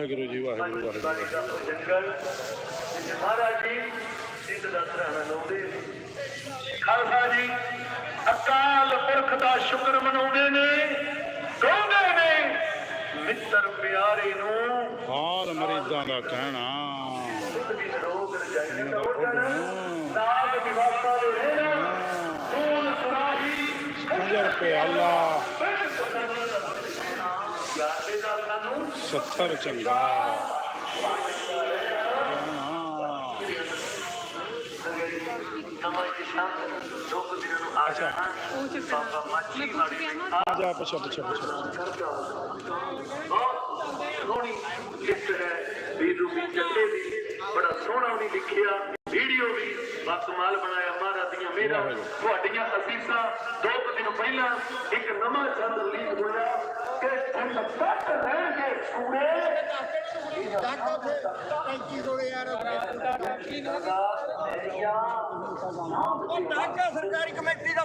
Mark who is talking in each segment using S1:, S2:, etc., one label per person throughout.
S1: ਵਾਹਿਗੁਰੂ ਜੀ ਵਾਹਿਗੁਰੂ ਵਾਹਿਗੁਰੂ
S2: ਜੰਗਲ ਜਿੱਥੇ ਮਹਾਰਾਜ ਜੀ ਸਿੱਧ ਦਾ ਸਰਾਣਾ ਲਾਉਂਦੇ ਖਾਲਸਾ ਜੀ ਅਕਾਲ ਪੁਰਖ ਦਾ ਸ਼ੁਕਰ ਮਨਾਉਂਦੇ ਨੇ ਗਾਉਂਦੇ ਨੇ। ਮਿੱਤਰ ਪਿਆਰੇ ਨੂੰ
S1: ਹਰ ਮਰੀਜ਼ਾਂ ਦਾ ਕਹਿਣਾ।
S2: ਦੁੱਧ ਦੀ ਰੋਗ ਰਜਾਈ ਦਾ
S1: ਦਾ
S2: ਉਡਣ
S1: ਉੱਡਣ।
S2: ਨਾਗ ਵਿਵਾਸਾਂ ਦੇ ਰਹਿਣਾ। ਸੂਨ ਸੁਰਾਹੀ
S1: ਖੰਜਰ ਪਿਆਲਾ
S2: ਗਾਦੇ ਦਾ
S1: 70 ਚੰਗਾ
S2: ਨਵਾਂ ਕਿਸ਼ਾਨ ਲੋਕ ਦਿਨਾਂ ਨੂੰ ਆ ਜਾਣਾ ਬਾਬਾ ਮਾਛੀ ਵਾਲੀ ਆ
S1: ਜਾ ਪਿੱਛੇ ਪਿੱਛੇ ਪਿੱਛੇ
S2: ਸੋਹਣੀ ਲਿਖਤ ਹੈ ਵੀ ਜੱਟੇ ਦੀ ਬੜਾ ਸੋਹਣਾ ਉਹਨੇ ਲਿਖਿਆ ਵੀਡੀਓ ਵੀ ਬਾਕਮਾਲ ਬਣਾਇਆ ਮਹਾਰਾਜ ਦੀਆਂ ਮੇਰਾ ਤੁਹਾਡੀਆਂ ਅਸੀਸਾਂ ਦੋ ਕੁ ਦਿਨ ਪਹਿਲਾਂ ਇੱਕ ਨਵਾਂ ਚੰਦ ਰਿਲੀਜ਼ ਹੋਇਆ ڈاکہ سرکاری کمیٹی کا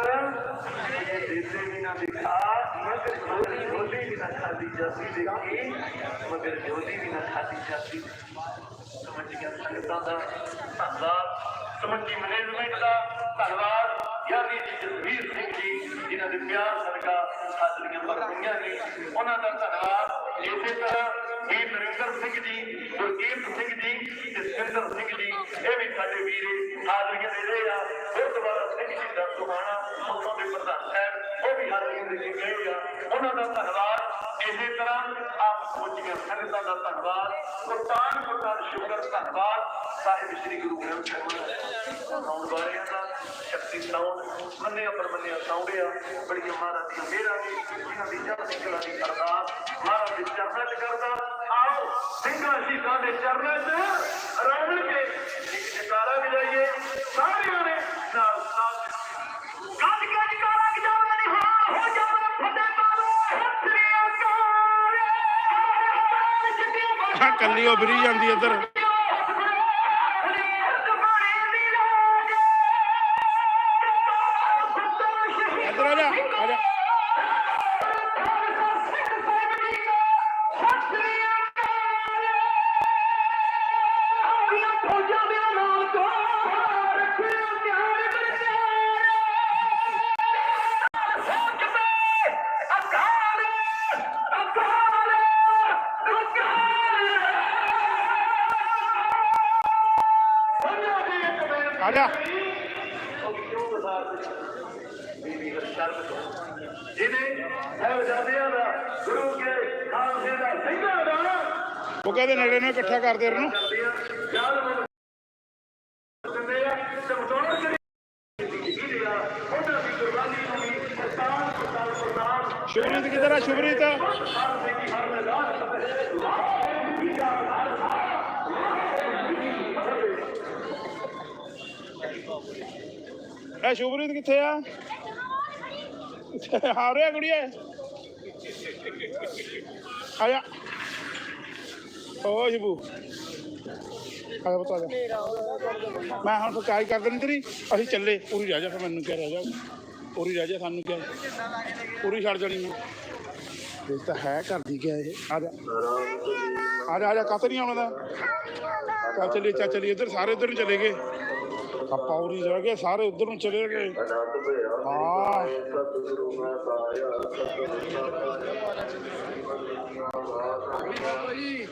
S2: ਮਾਲਕ ਮੁਝੇ ਦੇਤੇ ਵੀ ਨਾ ਦਿਖਾ ਮਗਰ ਝੋਲੀ ਝੋਲੀ ਵੀ ਨਾ ਖਾਦੀ ਜਾਤੀ ਦੇਖੀ ਮਗਰ ਝੋਲੀ ਵੀ ਨਾ ਖਾਦੀ ਜਾਤੀ ਸਮਝ ਗਿਆ ਸੰਗਤਾਂ ਦਾ ਧੰਨਵਾਦ ਸਮੁੱਚੀ ਮੈਨੇਜਮੈਂਟ ਦਾ ਧੰਨਵਾਦ ਯਾਨੀ ਜੀ ਜਸਵੀਰ ਸਿੰਘ ਜੀ ਜਿਨ੍ਹਾਂ ਦੇ ਪਿਆਰ ਸਦਕਾ ਹਾਜ਼ਰੀਆਂ ਭਰ ਗਈਆਂ ਨੇ ਉਹਨਾਂ ਦਾ ਧੰਨਵਾਦ ਇਸੇ ਤਰ੍ਹਾਂ ਵੀਰ ਨਰਿੰਦਰ ਸਿੰਘ ਜੀ ਗੁਰਕੀਰਤ ਸਿੰਘ ਜੀ ਤੇ ਸਿੰਦਰ ਸਿੰਘ ਜੀ ਇਹ ਵੀ ਸਾਡੇ ਵੀਰੇ ਹਾਜ਼ਰੀਆਂ ਦੇ ਰਹੇ ਆ ਗੁਰਦੁਆਰਾ ਸਿੰਘ ਜੀ ਦਾ ਸੁਹਾਣਾ ਦਾ ਧੰਨਵਾਦ। ਇਸੇ ਤਰ੍ਹਾਂ ਆਪ ਸਮੁੱਚੀਆਂ ਸੰਗਤਾਂ ਦਾ ਧੰਨਵਾਦ। ਕੁਰਬਾਨ ਕੁਰਬਾਨ ਸ਼ੁਕਰ, ਧੰਨਵਾਦ। ਸਾਹਿਬ ਸ੍ਰੀ ਗੁਰੂ ਗ੍ਰੰਥ ਸਾਹਿਬ ਆਉਣ ਵਾਲਿਆਂ ਦਾ ਸ਼ਕਤੀ ਸਾਉਣ ਮੰਨਿਆ ਪਰਮੰਨਿਆ ਸਾਉੜਿਆ ਬੜੀਆਂ ਮਹਾਰਾਜ ਦੀਆਂ ਮੇਰਾ ਵੀ ਜਿਨ੍ਹਾਂ ਦੀ ਚੜ੍ਹਦੀ ਕਲਾ ਦੀ ਅਰਦਾਸ
S1: ਕੱਲੀ ਉਹ ਫਰੀ ਜਾਂਦੀ ਇੱਧਰ।
S2: وہ کھے نڑے نے کٹھا
S1: کرتے رہوں شبریت کدھر ہے شبریت ارے شریت کتنے آ رہے گڑی آیا ਓ ਸ਼ਿਬੂ ਆ ਬਤਾ ਜਾ। ਮੈਂ ਹੁਣ ਫਕਾਈ ਕਰ ਦੇਣੀ ਤੇਰੀ? ਅਸੀਂ ਚੱਲੇ, ਪੂਰੀ ਰਹਿ ਜਾ ਫਿਰ ਮੈਨੂੰ ਕਿਹਾ ਰਹਿ ਜਾ ਪੂਰੀ ਰਹਿ ਜਾ ਸਾਨੂੰ ਕਿਹਾ। ਪੂਰੀ ਛੱਡ ਜਾਣੀ ਮੈਂ। ਇਹ ਤਾਂ ਹੈ ਕਰਦੀ ਗਿਆ ਇਹ? ਆ ਜਾ। ਆ ਜਾ ਆ ਜਾ ਕੱਤ ਨਹੀਂ ਆਉਣਾ ਦਾ ਚੱਲ ਚੱਲੀਏ ਚੱਲ ਚੱਲੀਏ। ਇੱਧਰ ਸਾਰੇ ਇੱਧਰ ਨੂੰ ਚਲੇ ਗਏ। ਆਪਾਂ ਉਰੀ ਜਾ ਗਏ, ਸਾਰੇ ਉੱਧਰ ਨੂੰ ਚਲੇ ਗਏ। ਹਾਂ।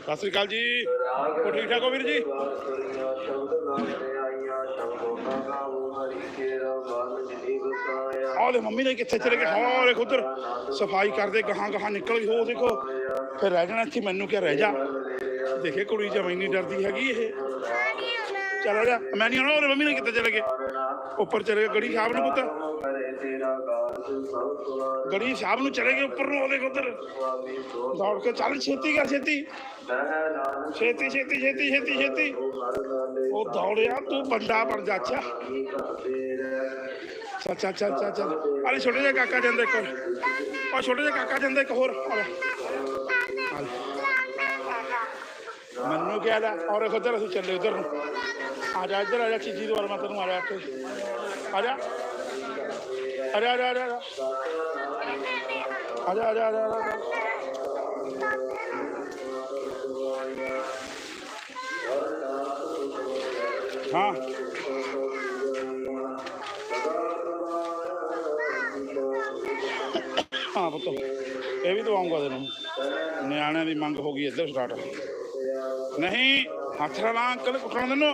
S1: ਸਤਿ ਸ੍ਰੀ ਅਕਾਲ ਜੀ। ਹੋ ਠੀਕ ਠਾਕ ਹੋ ਵੀਰ ਜੀ? ਆਹ ਲੈ ਮੰਮੀ ਨੇ ਕਿੱਥੇ ਚਲੇ ਗਏ? ਹਾਂ ਦੇਖ ਉਧਰ ਸਫ਼ਾਈ ਕਰਦੇ, ਗਾਹਾਂ ਗਾਹਾਂ ਨਿਕਲ ਗਈ ਹੋ, ਦੇਖੋ। ਫਿਰ ਰਹਿ ਜਾਣਾ ਇੱਥੇ, ਮੈਨੂੰ ਕਿਹਾ ਰਹਿ ਜਾ। ਦੇਖੇ ਕੁੜੀ ਜਮਾਈ ਡਰਦੀ ਹੈਗੀ ਇਹ। ਚੱਲ ਆ ਜਾ। ਮੈਂ ਨਹੀਂ ਆਉਣਾ ਉਹਨੇ ਮੰਮੀ ਨੇ ਕਿੱਥੇ ਚਲੇ ਗਏ? ਉੱਪਰ ਚਲੇ ਗਏ ਗੜੀ ਸਾਹਿਬ ਨੂੰ ਪੁੱਤ। ਗੜੀ ਸਾਹਿਬ ਨੂੰ ਚਲੇ ਗਏ ਉੱਪਰ ਨੂੰ ਉਹਦੇ ਉਧਰ। ਦੌੜ ਕੇ ਚੱਲ ਛੇਤੀ ਕਰ ਛੇਤੀ। ਛੇਤੀ ਛੇਤੀ ਛੇਤੀ ਛੇਤੀ ਛੇਤੀ। ਉਹ ਦੌੜਿਆ ਤੂੰ ਬੰਦਾ ਬਣ ਜਾ ਅੱਛਾ। ਚੱਲ ਚੱਲ ਚੱਲ ਚੱਲ ਚੱਲ ਅਰੇ ਛੋਟੇ ਜਿਹਾ ਕਾਕਾ ਜਾਂਦਾ ਇੱਕ ਹੋਰ। ਛੋਟੇ ਜਿਹਾ ਕਾਕਾ ਜਾਂਦਾ ਇੱਕ ਹੋਰ। ਮੈਨੂੰ ਕਿਹਾ ਦਾ ਔਰ ਉੱਧਰ ਅਸੀਂ ਚੱਲੇ ਉਧਰ ਨੂੰ। ਆ ਜਾ ਇੱਧਰ ਆ ਜਾ ਚੀਜੀ ਦੇ ਵਾਰ ਮੈਂ ਤੈਨੂੰ ਆ ਜਾ ਇੱਥੇ ਆ ਜਾ ਅਰੇ ਅਰੇ ਅਰੇ ਆ ਜਾ ਆ ਜਾ ਆ ਜਾ ਹਾਂ। ਹਾਂ, ਪੁੱਤ। ਇਹ ਵੀ ਦਵਾਉਂਗਾ ਤੈਨੂੰ। ਨਿਆਣਿਆਂ ਦੀ ਮੰਗ ਹੋ ਗਈ ਇੱਧਰ ਸਟਾਰਟ। ਨਹੀਂ, ਹੱਥ ਨਾਲ ਅੰਕਲ ਕੁੱਟਣ ਦਿੰਨੋ।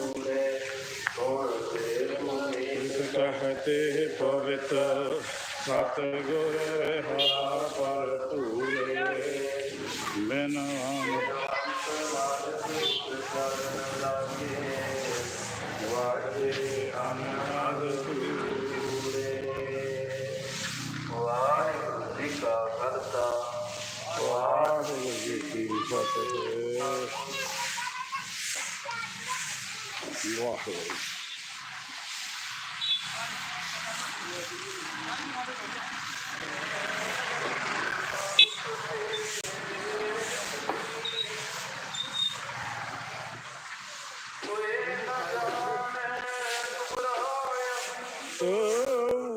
S1: कहते पवित्र सतगुर पर तूले बिन
S3: ਵਾਹਿਗੁਰੂ ਜੀ ਕਾ ਖਾਲਸਾ।
S1: ਵਾਹਿਗੁਰੂ ਜੀ ਕੀ ਫਤਿਹ। ਵਾਹਿਗੁਰੂ।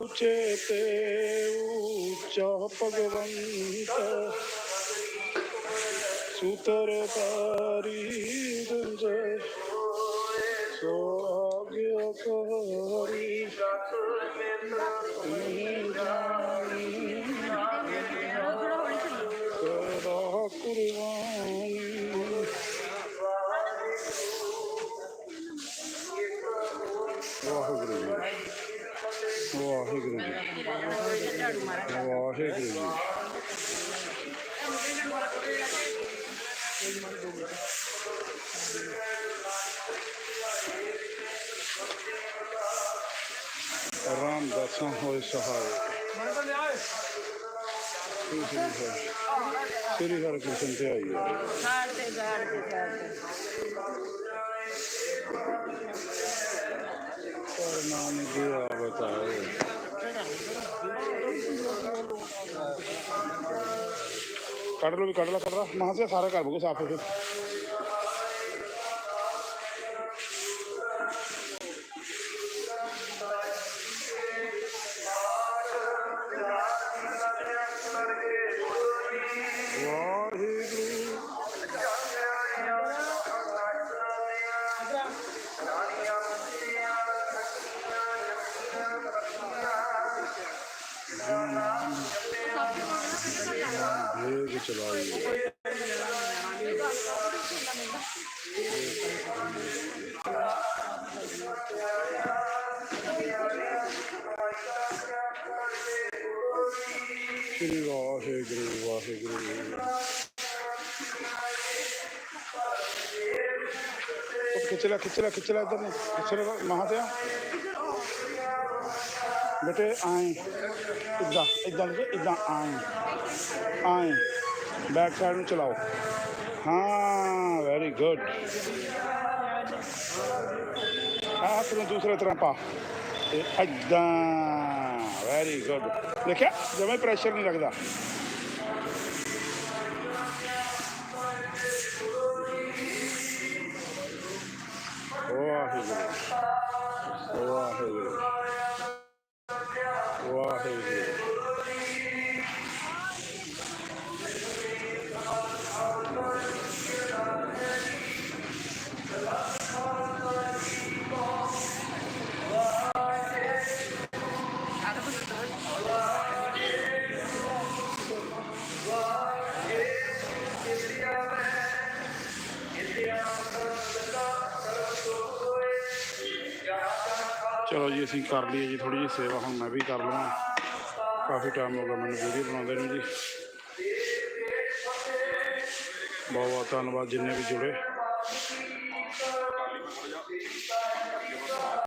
S1: उचेते उच्च भगवन्त सुतरपारी ਵਾਹਿਗੁਰੂ ਜੀ ਰਾਮ ਦਾਸਾਂ, ਹੋਏ ਸਹਾਇ ਸ੍ਰੀ ਹਰਿ ਕ੍ਰਿਸ਼ਨ ਤੇ ਆਈ ਹੈ।
S4: ਸਾਰ ਤੇ ਸਾਰ ਤੇ ਸਾਰ ਤੇ
S1: ਕੱਢ ਲਓ ਵੀ ਕੱਢ ਲਾ ਕੱਢ ਲਾ ਮਹਾਂ ਸੇ ਸਾਰਾ ਕਰ ਬਗੋ ਸਾਫ ਫਿਰ ਵਾਹਿਗੁਰੂ ਵੇਗ ਚਲਾਈ ਸ਼੍ਰੀ ਵਾਹਿਗੁਰੂ ਵਾਹਿਗੁਰੂ ਉਹ ਖਿੱਚ ਲੈ ਖਿੱਚ ਲੈ ਖਿੱਚ ਲੈ ਬੇਟੇ, ਆਏ। ਇਦਾਂ ਇਦਾਂ ਇਦਾਂ ਆਏ। ਆਏ। ਬੈਕ ਸਾਈਡ ਨੂੰ ਚਲਾਓ। ਹਾਂ ਵੈਰੀ ਗੁੱਡ ਆਹ ਹੱਥ ਨੂੰ ਦੂਸਰੇ ਤਰ੍ਹਾਂ ਪਾ। ਤੇ ਇਦਾਂ ਵੈਰੀ ਗੁੱਡ ਦੇਖਿਆ, ਜਮੇ ਪ੍ਰੈਸ਼ਰ ਨਹੀਂ ਲੱਗਦਾ। ਵਾਹਿਗੁਰੂ ਵਾਹਿਗੁਰੂ ਵਾਹਿਗੁਰੂ। ਚਲੋ ਜੀ, ਅਸੀਂ ਕਰ ਲਈਏ ਜੀ ਥੋੜੀ ਜਿਹੀ ਸੇਵਾ, ਹੁਣ ਮੈਂ ਵੀ ਕਰ ਲਵਾਂ। ਕਾਫੀ ਟਾਈਮ ਹੋ ਗਿਆ ਮੈਨੂੰ ਵੀਡੀਓ ਬਣਾਉਂਦੇ ਨੂੰ ਜੀ। ਬਹੁਤ ਬਹੁਤ ਧੰਨਵਾਦ ਜਿੰਨੇ ਵੀ ਜੁੜੇ।